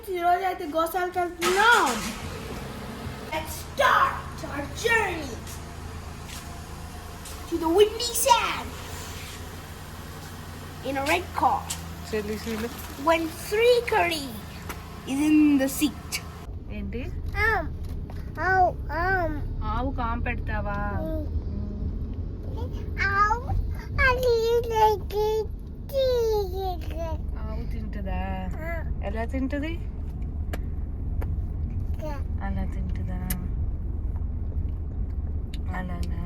Friends ఈరోజు అయితే గోశాలకు వెళ్తున్నాం Let's start our journey to the windy sand in a red car చెల్లి చెల్లి when three curry is in the seat. ఏంటి Um, oh, um, ఆవు కాం పెడతావా ow, I like it. ఆవు తింటుందా ఎలా తింటది అలా తింటుందా అలానా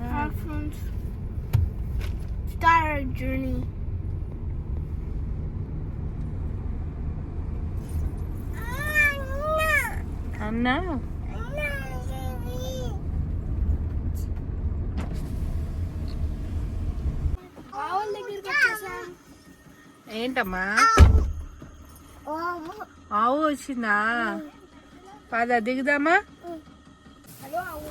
Our friends start our journey. అన్నా ఆవుల ఏంటమ్మా ఆవు వచ్చిందా పద దిగుదామా హలో ఆవు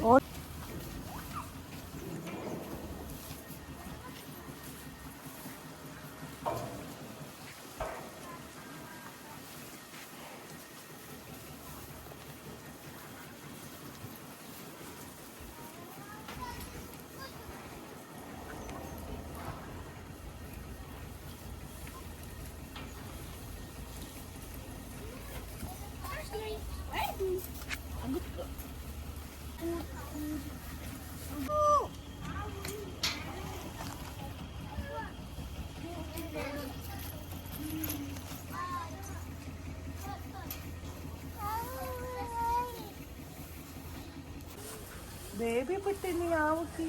Oh. బేబీ పుట్టింది ఆవుకి.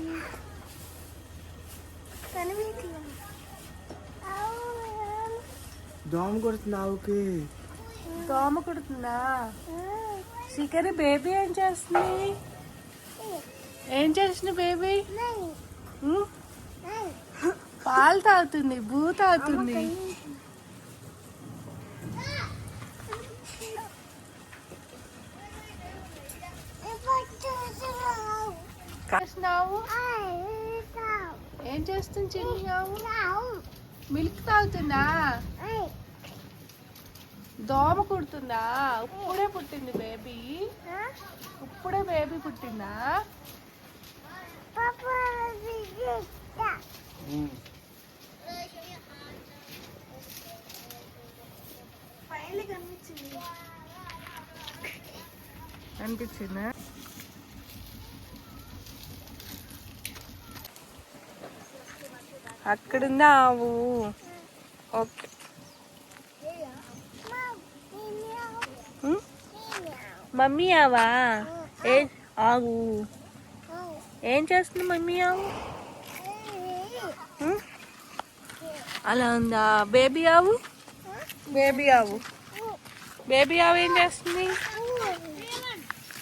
దోమ కొడుతుంది ఆవుకి. దోమ కుడుతుందా? చికెన్ బేబీ ఏం చేస్తుంది? ఏం చేస్తుంది బేబీ? పాలు తాగుతుంది బూ తాగుతుంది. చేస్తున్నావు? ఏం చేస్తుంది చిన్ని ఆవు మిల్క్ తాగుతుందా? దోమ కుడుతుందా? ఇప్పుడే పుట్టింది బేబీ. ఇప్పుడే బేబీ పుట్టిందా? అనిపించిందా? అక్కడుందా ఆవు? ఓకే. మమ్మీ ఆవా? ఏ ఆవు ఏం చేస్తుంది మమ్మీ ఆవు? అలా ఉందా? బేబీ ఆవు? బేబీ ఆవు. బేబీ ఆవు ఏం చేస్తుంది?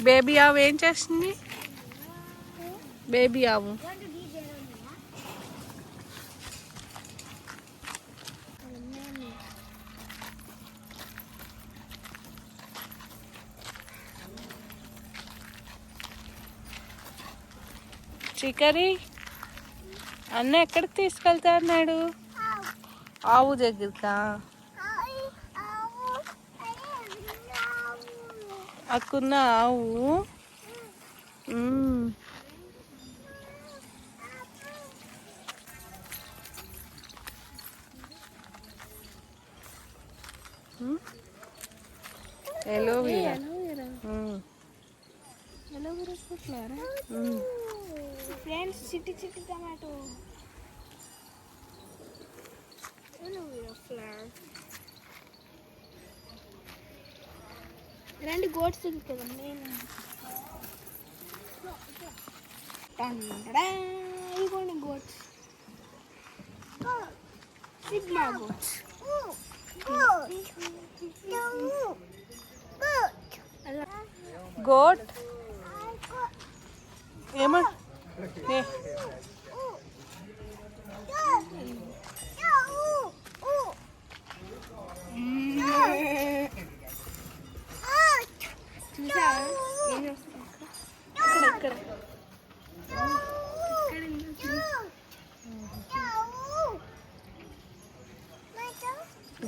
బేబీ ఆవు ఏం చేస్తుంది? బేబీ ఆవు. చికరి అన్న ఎక్కడికి తీసుకెళ్తా అన్నాడు ఆవు దగ్గరికా? అక్కున్న ఆవు. ఎలోవియా మ్మ్. మ్మ్. ఫ్రెండ్స్ చిట్టి చిట్టి టమాటో. ఫ్లవర్ రండి గోట్స్ కదా నేను ఇదిగోండి గోట్స్ సిగ్మా గోట్స్ గోట్ ఏమో?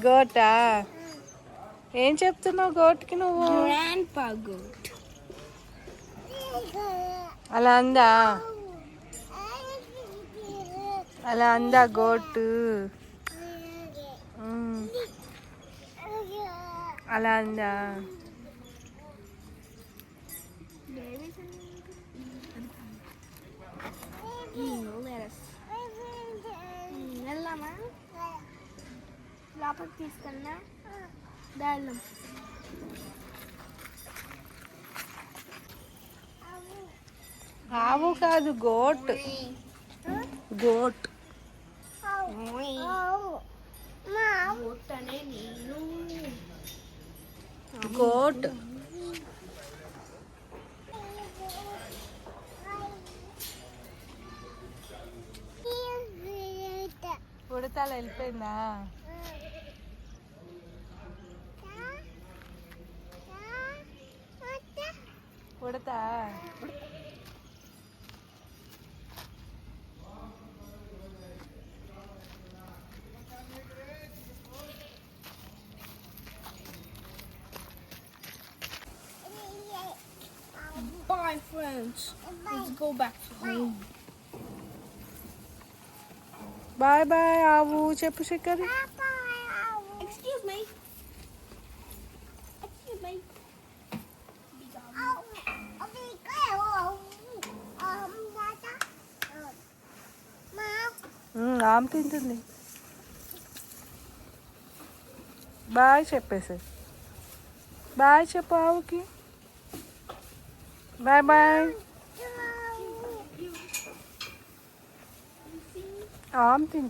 గోటా? ఏం చెప్తున్నావు గోట్కి నువ్వు? Grandpa goat. అలా అందా? అలా అందా గోటు? అలా అందా? వెళ్దామా? లోపలికి తీసుకున్నా దాల్లం ఆవు కాదు గోట్. గోట్. అనే నేను గోట్ ఉడతాలు వెళ్ళిపోయిందా ఉడతా friends. Let's go back to home. Bye bye ఆవు చెప్పు శక్కరి Excuse me. Excuse me. ఉమ్, ఆమె తింటుంది బాయ్ చెప్పేసి బాయ్ చెప్పు ఆవుకి बाय बाय आम तीन